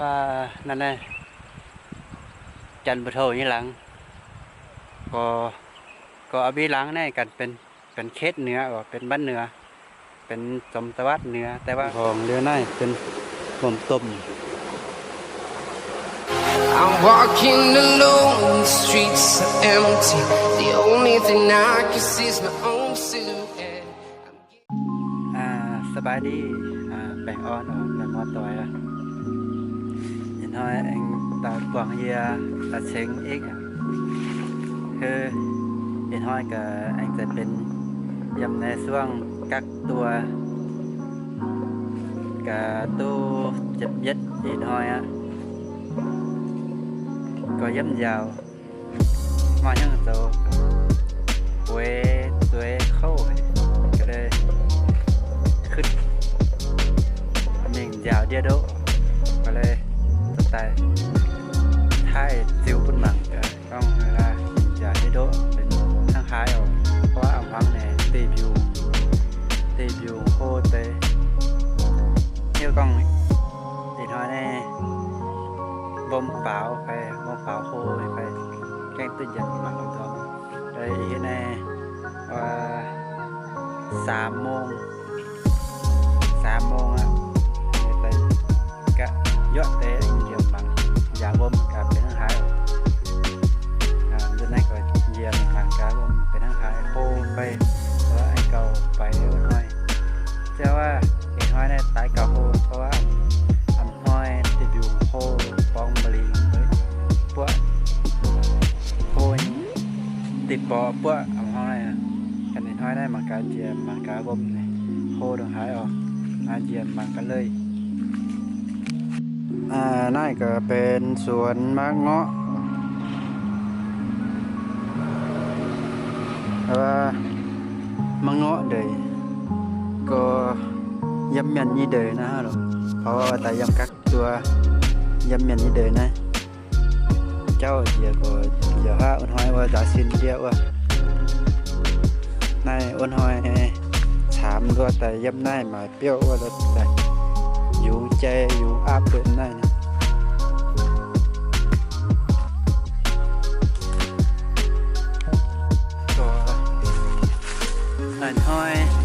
ว่านั่นแหละจันทร์ปะโทยี่หลังก็ก็อภิหลังในกันเป็นเป็นเขตเหนือก็เป็นบ้านเหนือ เป็นสมตวัดเหนือ แต่ว่าของเรือในเป็นผมต้ม I'm walking alone, the streets are empty. The only thing I can see is my own silhouette. I'm อ่าสบายดีอ่าแบ่งออนออกแบ่งออนตัวอะ thôi anh ta quăng ra, ta sinh ít hư đến hỏi cả anh sẽ bên dầm này xuống các tua. Cả tu chụp nhất đến hỏi á. Có dâm vào mà nhân tàu quê tuế khâu cái đây. Khứt mình giàu đi đâu? มเปล่าไปบ่มเปล่าโคยไปแกล้งตื่นยันมังลงทองเลยในว่าสามโมงสามโมงอะไปกะยอดเตะเยี่ยมบังอย่างวมกับเป็นทั้งหายเดือนนี้ก็เยี่ยมบังกับวมเป็นทั้งหายโคไปแล้วไอ้เก่าไปวันห้อยเจ้าว่าเห็นห้อยในตายเก่าโค โคตรหายออก มาเยี่ยมมันกันเลย อ่านั่นก็เป็นสวนมะเงาะแต่ว่ามะเงาะเดยก็ยำเมียนยี่เดยนะฮะหรอเพราะว่าแต่ยำกักตัวยำเมียนยี่เดยนะ เจ้าเดียวก็ giờ ha ôn hoài và giá xin điệu à này ôn hoài thảm luôn tại dâm này mà biểu và đợt tại dù che dù áp đến này nè ôn hoài.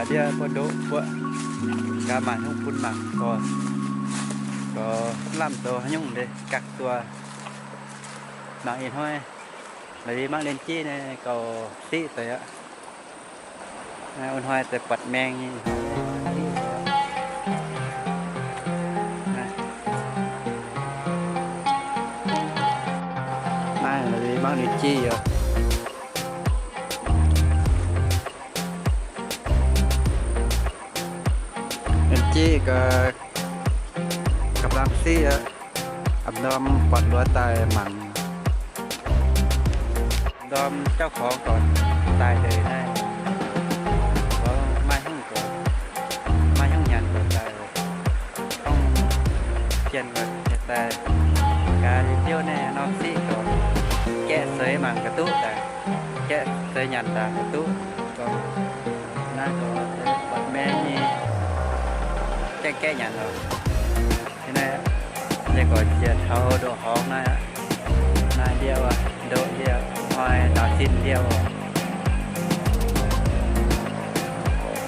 là dia pondo bua cả mà không phun mà có có làm tàu nhung để cắt tua mà in thôi bởi vì mang lên chi này cầu tí tới ạ ôn hoa tới quạt men như mang lên chi rồi chỉ cái cặp làm xí ẩm đom quạt lúa tay mặn. Đom cháu khó còn tài đời này. Có mai không có mai không nhận được không tiền được hiện tại cái tiêu này nó xí còn kẹt sới mặn cái tút này kẹt sới nhận cái tút cái cái nhận rồi thế này giờ có chuyện thâu độ hóng này này điêu à độ điêu hoài nó xin điêu rồi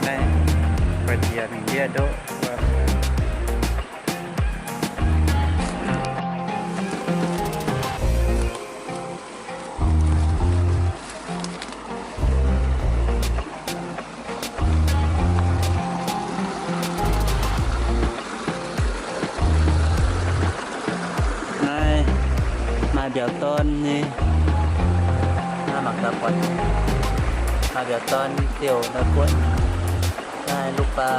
này có chuyện mình điêu độ าเดียวต้นนี่น่าหมักตะปอนมาเดียวต้นเตียวตะกอนได้ลูกปลา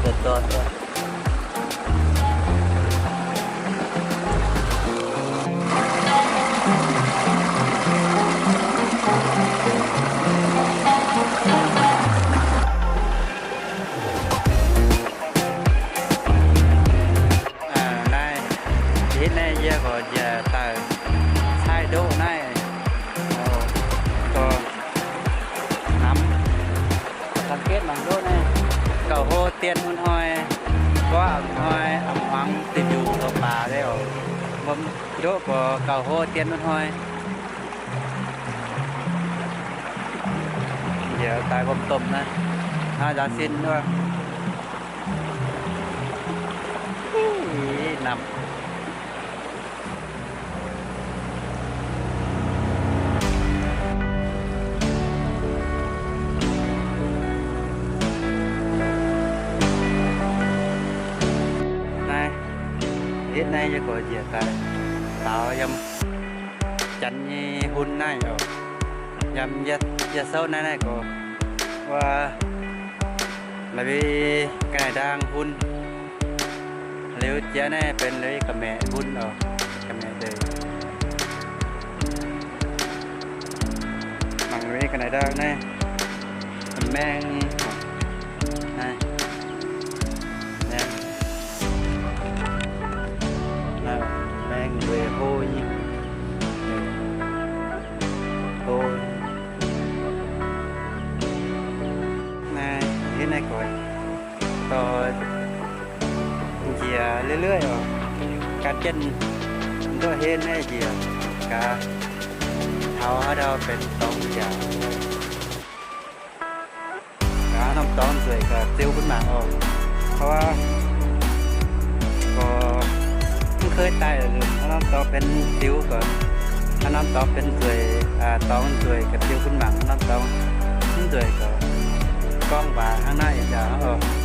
เดียวต้น tiền hôn hoi có ẩm hoi ẩm hoang tìm dù ở bà đây ở mâm đỗ có cầu hô tiền hôn hoi giờ tại bông tùm này hai giá xin nữa nằm. Hiện nay จะก็เจียตายตาวยำจันยีหุ่นนายเอายำยะยะเศร้านายนายก็ว่าละวีกระดังหุ่นเร็วเจ้าแน่เป็นเลยกับแม่หุ่นเอากับแม่เดินมัง ต่อเกียเรื่อยๆการเจ็นตัวเฮนให้เกียร์กาเท้าเราเป็นสองอย่างกาน้ำต้อนสวยกับเซลขึ้นมาออก เพราะว่าก็ไม่เคยตายเลยถ้าน้ำต้อมเป็นซิวก่อถ้าน้ำต้อมเป็นสวยอ่าตอมสวยกับเซลขึ้นมาน้ำต้อนสวยกับกล้องบ่าข้างหน้าอย่างเดียว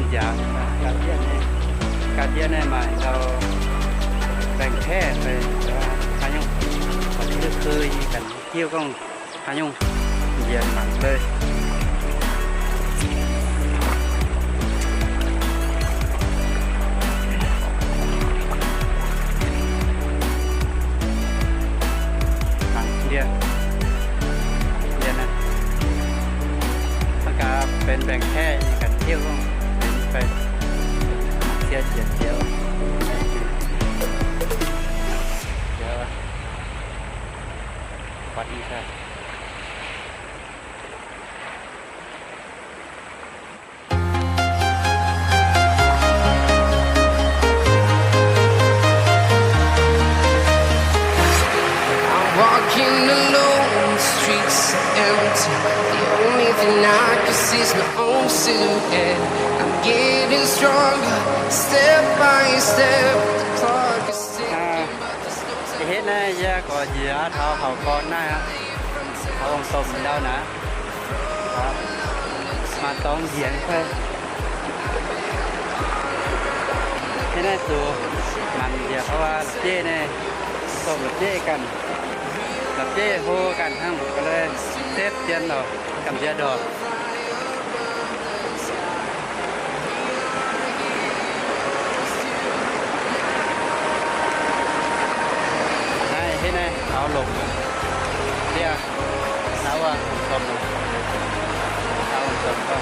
con già cả chị anh em. Cả chị anh em mà đâu bèn thế về hà nhung. Và đi nước khơi cảnh chiêu con hà nhung? Diện mặt đây Yeah. Yeah, nè. Tất cả bên bèn khe cảnh chiêu không? ไปว่าพายุวันนี้ก็เคยกันเที่ยวก็พายุเยียนหนังเลยหนังเดียวเดียวนะถ้าการเป็นแบ่งแค่กันเที่ยวก็เป็นไปเที่ยวเจียดเที่ยว เดี๋ยววัดอีกครับ I'm walking alone, the streets are empty. The only thing I can see is my own silhouette. I'm getting stronger, step by step. The clock is ticking, but there's no จะเห็นนะยาก็เหยียเท้าเขาก่อนหน้าเขาลงตมแล้วนะครับมาต้องเหยียงเพื่อที่ได้ตัวมันเดียวเพราะว่าเจ้เนี่ยตบกับเจ้กันกับเจ้โฮกันทั้งหมดก็เลยเซฟเตียนเรากับเจ้าดอก này thế này áo lục đi à áo à cầm áo cầm không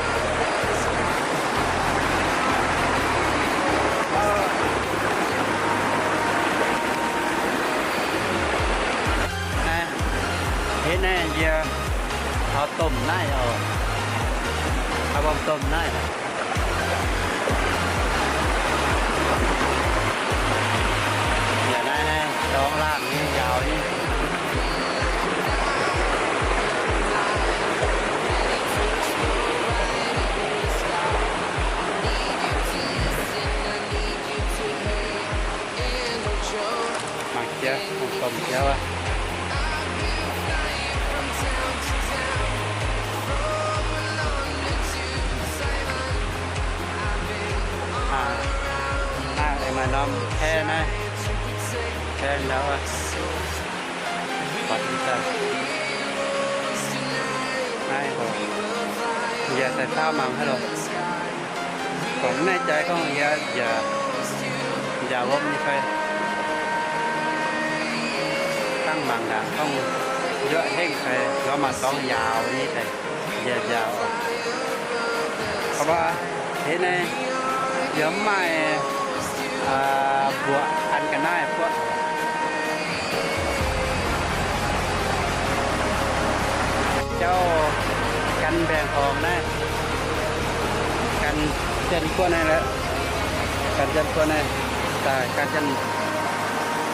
này thế này giờ áo tôm này ở áo bông tôm này giờ này này đón làng như giàu như ผม cầm kéo à à na để mà nom khe này khe đâu à bắt chân này rồi? Giờ tại sao mà hết rồi cũng nay chạy con giờ giờ giờ bông như vậy วนี่แต่อย่ายาวออกเพราะว่าเห็นไหมเดี๋ยวไม่อ่าบวกอันกันได้พวกเจ้ากันแบ่งออกนะกันเจนกวนั่นแหละกันเจนกวนั่นแต่กันเจน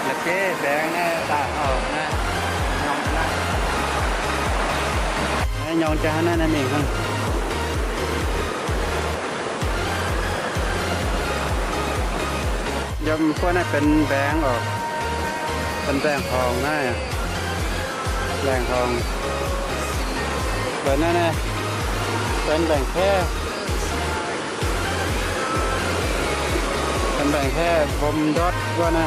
ละเจ๊แบ่งนะตาออกนะยองนะไอ้ยองจะหนั่นนั่นเองครับยมพวกนั้นเป็นแบงค์ออก เป็นแบงค์ทองนะแบงค์ทองแบบนั้นนะเป็นแบ่งแค่เป็นแบ่งแค่บมดอทว่านะ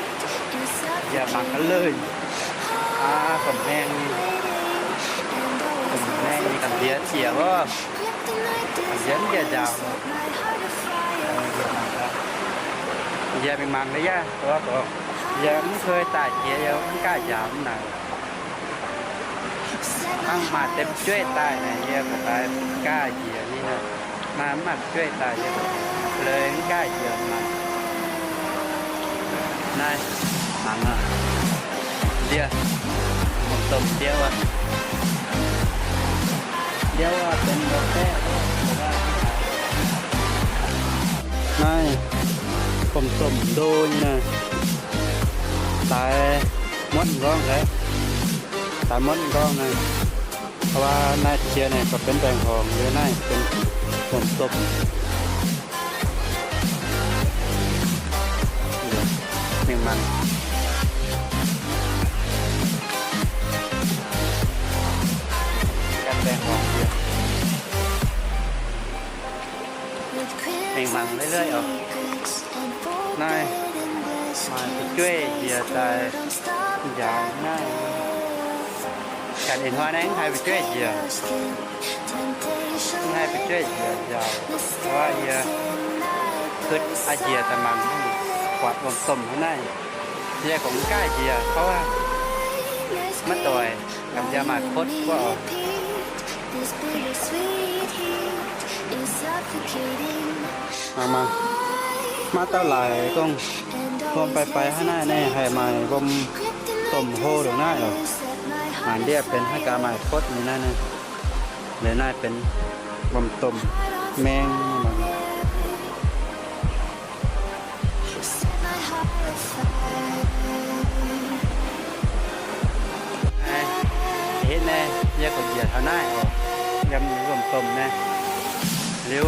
อย่าบังกันเลยอ่าผมแม่งผมแม่งมีกันเดียเสียว่าเสียนแกยาวเยอะเป็นมังเลยย่าเพราะว่าผยอะไม่เคยตายเยอยอะไม่กล้ายาวหนักตั้งมาเต็มช่วยตายนะเยอะตายกล้าเยียนี่นะมาหมักช่วยตายเลยไม่กล้าเยอะมากนาย mà tem chơi tài này giờ của tài ca gì đi nè mà mặt chơi tài giờ lên ca gì mà này mặn à dia một tôm dia à dia à tên một té này cùng tôm đôi nè tại mất ngon đấy tại mất ngon này เพราะว่าหน้าเชียร์เนี่ยก็เป็นแบงของหรือหน้าเป็นผมตบหนึ่งมัน หนึ่งมันเรื่อยๆออกนายมาช่วยเหยียดใจยาวง่าย cả điện thoại này hai bị chết gì à hai bị chết gì à giờว่าเยอะคืออาเจียแต่มันกวาดวงสมข้างในเจียของกล้าเจียเพราะว่ามันต่อยกับยามาคดก็ออก มามามาเต้าไหลก็รวมไปไปข้หน้าแน่ให้มาบมต้มโหหรือหน้าหรอมันเรียกเป็นให้กาหมายคดนี่นั่นนะหรือน่าเป็นบมตุ่มแมงมันไอ้เห็นแน่เรียกกับเหยียดเท่าหน้าออกยำบมตุ่มแน่เร็ว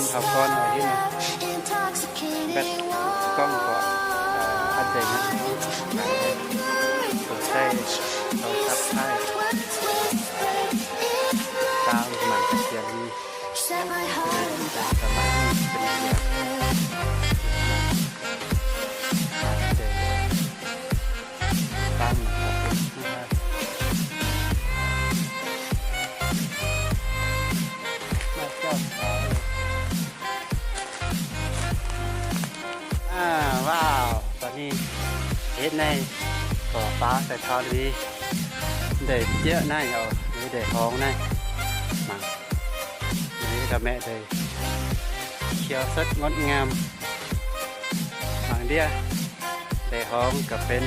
นถอดก้อนหน่อยที่นะแบตกล้องก็อันเดนะตัวใช้เราทับใช้ตามหมันเสียงนี้เป็นสมาธิเป็นเสียง เฮ็ดในก่อฟ้าใส่ทอดีเด็ดเยอะน่าเอานี่เด็ดท้องน่ามานี่กับแม่เลยเขียวสดงดงามบางเดียแต่ห้องก็เป็น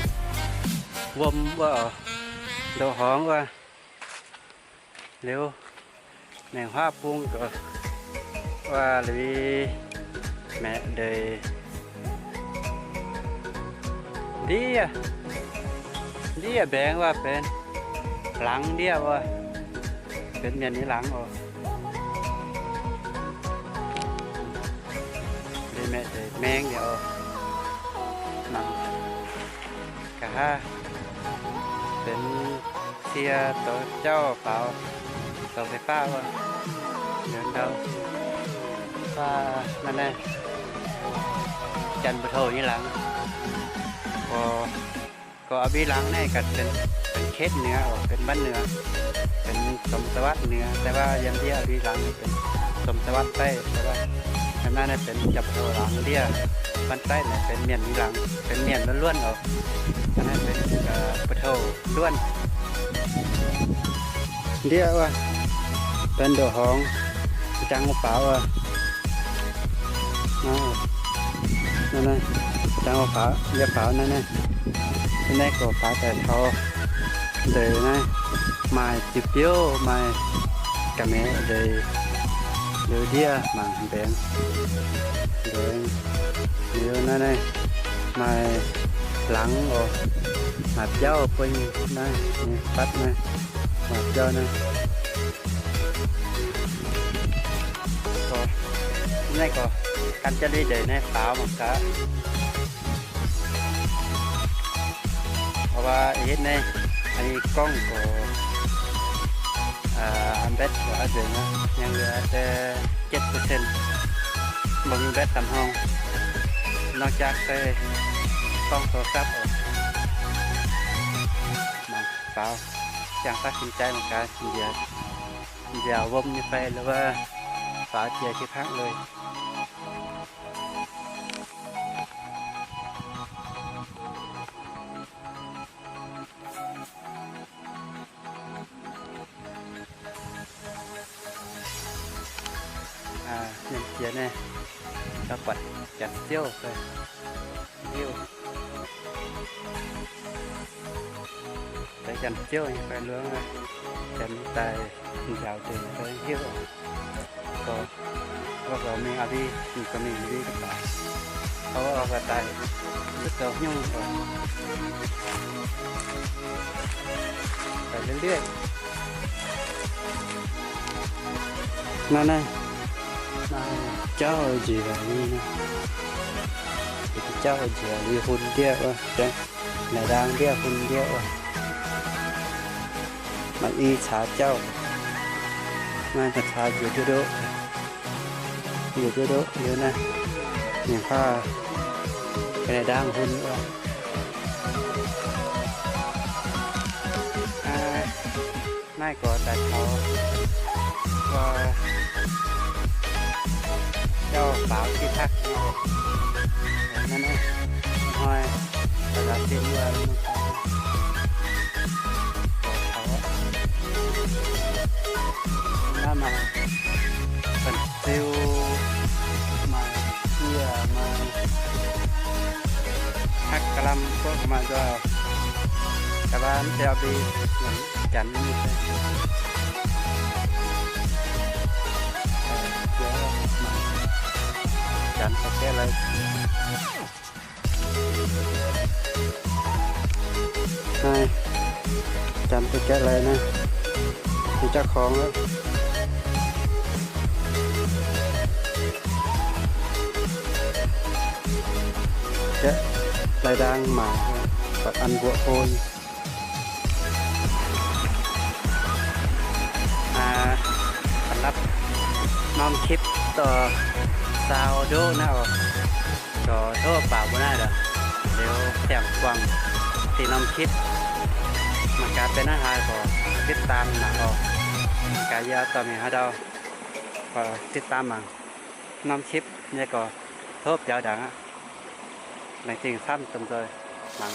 วมว่าโดห้องว่าเร็วแมง hoa พุงก็ว่าหรือแม่เดย เดียเดียแบงว่าเป็นหลังเดียว่าเป็นเมียนี้หลังอ๋อเดแม่เดแมงเดียวหนังกะฮะเป็นเสียตัวเจ้าเปล่าตัวไฟฟ้าว่าเดินเดาว่านั่นแหลจันบุโทนี่หลัง ก็อภิรังแน่กัดเป็นเป็นเคสเนื้อเป็นบ้านเนื้อเป็นสมสวัสดิ์เนื้อแต่ว่ายังที่อบีหลังเป็นสมสวัสดิ์ใต้แต่ว่าข้างหน้าเนี่ยเป็นจับโทหลังเรียบ้านใต้เนี่ยเป็นเมียนมีหลังเป็นเมียนล้วนๆเอาข้างหน้าเป็นปะโทล้วนเรียกว่าเป็นดอกหองจังมะเป๋าอะนั่นน่ะจังมะเป๋าเรียกเป๋านั่ đang có pháo giáp pháo này này, cái này có pháo tại thô, để này mài chụp tiêu mài cả mẹ để để đi mà bèn để nhiều này này. Mài lắng rồi mà dao quanh này bắt này mà dao này. Này có canh cho đi để này pháo một cái ะว่าเฮ็ดในอันนี้กล้องก็อ่าอันแบตเหลือเดือนนะยังเหลือแต่เจ็ดเปอร์เซ็นต์บ่มีแบตสำรอง นอกจากใส่กล้องโทรศัพท์ออกมาเปล่าจังตัดสินใจเหมือนกันเดี๋ยวเดี๋ยววมนี่ไปหรือว่าฝาเทียที่พักเลย phía này các bạn chặt tiêu rồi. Tiêu cái chặt tiêu như cái lưỡng này chặt tài dạo từ cái tiêu có có có mình ở đi mình có mình đi các bạn có và tài, rất cầu nhung rồi. Phải lên đi. Nó này cháu ơi chị là đi cháu ơi chị là đi hôn kia ơ đây là đang kia hôn kia ơ mà y xá cháu mà thật xa giữa cái đó giữa cái đó giữa nè nhìn pha cái này đang hôn nữa nay có tại họ và เจ้าสาวที่พักนั่นนะห้อยตลาดเส้นว่าเขาหน้ามาเป็นซิลมาเที่ยมาฮักกะลำก็มาด้วยแต่ว่าเจ้าบีเหมือนกันนี่ chắn nó sẽ lên. Hai chắn tôi chết lên nè. Thì chắc khó lắm. Chết lại đang mà phải ăn vựa thôi. À, lắp non chip uh, ờ, ซาวโดนะเอาก็โทษปล่าบ่ได้เด้อเดี๋ยวแถมกวางที่น้อมคลิปมันการเป็นอาหารก็ติดตามนะเอากายาต่อมีฮะเดาก็ติดตามมาน้อมคลิปเนี่ยก็โทษยาวดังอะหลังจริงซ้ำตรงเลยหลัง